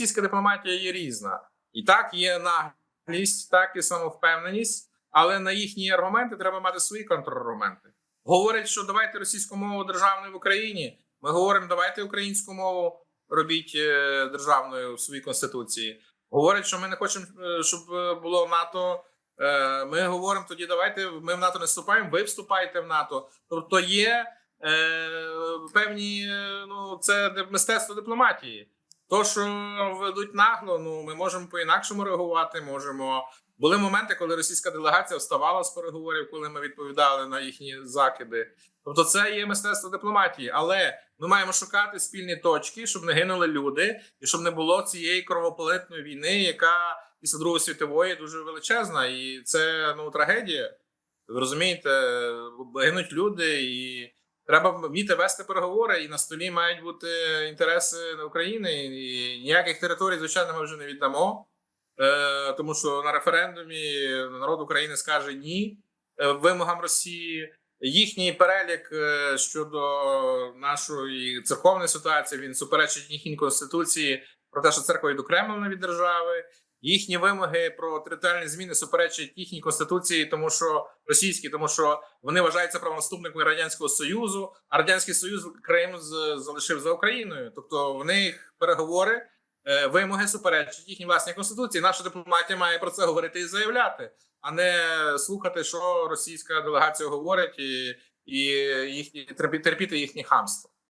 російська дипломатія є різна, і так є наглість, так і самовпевненість, але на їхні аргументи треба мати свої контраргументи. Говорять, що давайте російську мову державною в Україні. Ми говоримо, давайте українську мову робіть е, державною в своїй конституції. Говорять, що ми не хочемо, е, щоб було НАТО. Е, Ми говоримо тоді, давайте ми в НАТО не вступаємо, ви вступаєте в НАТО. Тобто є певні, ну це мистецтво дипломатії. То, що ведуть нагло, ну ми можемо по-інакшому реагувати. Можемо були моменти, коли російська делегація вставала з переговорів, коли ми відповідали на їхні закиди. Тобто, це є мистецтво дипломатії, але ми маємо шукати спільні точки, щоб не гинули люди, і щоб не було цієї кровополитної війни, яка після Другої світової дуже величезна, і це ну трагедія. Ви розумієте, гинуть люди, і треба вміти вести переговори, і на столі мають бути інтереси України. І ніяких територій, звичайно, ми вже не віддамо. Е, тому що на референдумі народ України скаже ні е, вимогам Росії. Їхній перелік е, щодо нашої церковної ситуації він суперечить їхній конституції про те, що церква відокремлена від держави. Їхні вимоги про територіальні зміни суперечать їхній конституції, тому що російські, тому що вони вважаються правонаступниками радянського союзу. А радянський союз Крим з- залишив за Україною. Тобто в них переговори е, вимоги суперечать їхній власній конституції. Наша дипломатія має про це говорити і заявляти, а не слухати, що російська делегація говорить, і, і їхні терпіти їхнє хамство.